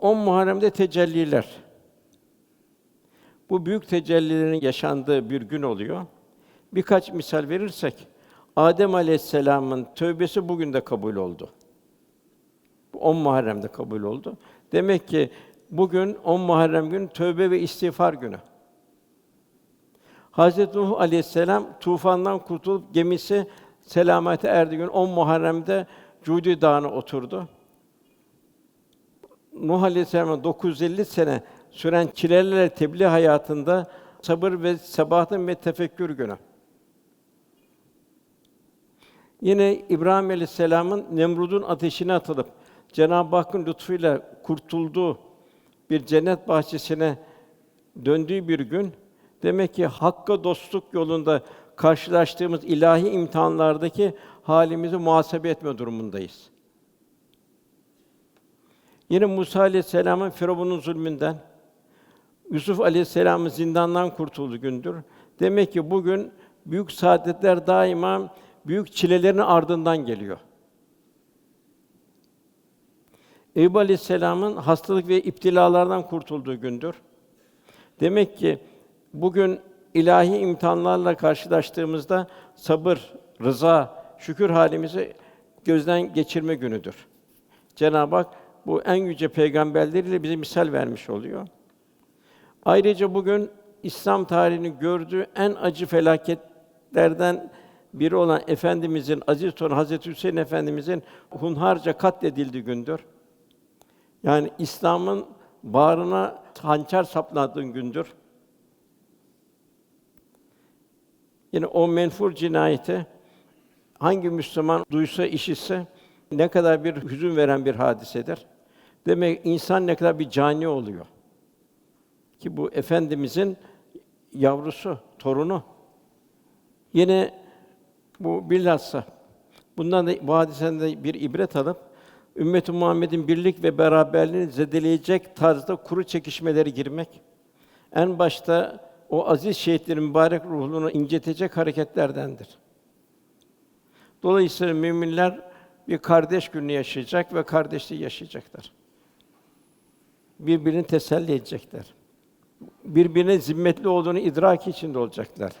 10 Muharrem'de tecelliler. Bu büyük tecellilerin yaşandığı bir gün oluyor. Birkaç misal verirsek Adem Aleyhisselam'ın tövbesi bugün de kabul oldu. Bu 10 Muharrem'de kabul oldu. Demek ki bugün 10 Muharrem günü tövbe ve istiğfar günü. Hazreti Nuh Aleyhisselam tufandan kurtulup gemisi selamete erdi gün 10 Muharrem'de Cudi Dağı'na oturdu. Nuh Aleyhisselam'ın 950 sene süren çilelerle tebliğ hayatında sabır ve sebatın ve tefekkür günü. Yine İbrahim Aleyhisselam'ın Nemrud'un ateşine atılıp Cenab-ı Hakk'ın lütfuyla kurtulduğu bir cennet bahçesine döndüğü bir gün demek ki hakka dostluk yolunda karşılaştığımız ilahi imtihanlardaki halimizi muhasebe etme durumundayız. Yine Musa Aleyhisselam'ın Firavun'un zulmünden, Yusuf Aleyhisselam'ın zindandan kurtulduğu gündür. Demek ki bugün büyük saadetler daima büyük çilelerin ardından geliyor. Eyüp Aleyhisselam'ın hastalık ve iptilalardan kurtulduğu gündür. Demek ki bugün ilahi imtihanlarla karşılaştığımızda sabır, rıza, şükür halimizi gözden geçirme günüdür. Cenab-ı Hak bu en yüce peygamberleriyle bize misal vermiş oluyor. Ayrıca bugün İslam tarihinin gördüğü en acı felaketlerden biri olan efendimizin aziz torunu Hazreti Hüseyin Efendimizin hunharca katledildiği gündür. Yani İslam'ın bağrına hançer sapladığı gündür. Yine o menfur cinayeti hangi Müslüman duysa, işitse ne kadar bir hüzün veren bir hadisedir. Demek insan ne kadar bir cani oluyor. Ki bu efendimizin yavrusu, torunu. Yine bu bilhassa bundan da bu hadiseden de bir ibret alıp ümmet-i Muhammed'in birlik ve beraberliğini zedeleyecek tarzda kuru çekişmeleri girmek en başta o aziz şehitlerin mübarek ruhunu incitecek hareketlerdendir. Dolayısıyla müminler bir kardeş gününü yaşayacak ve kardeşliği yaşayacaklar. Birbirini teselli edecekler. Birbirine zimmetli olduğunu idrak içinde olacaklar.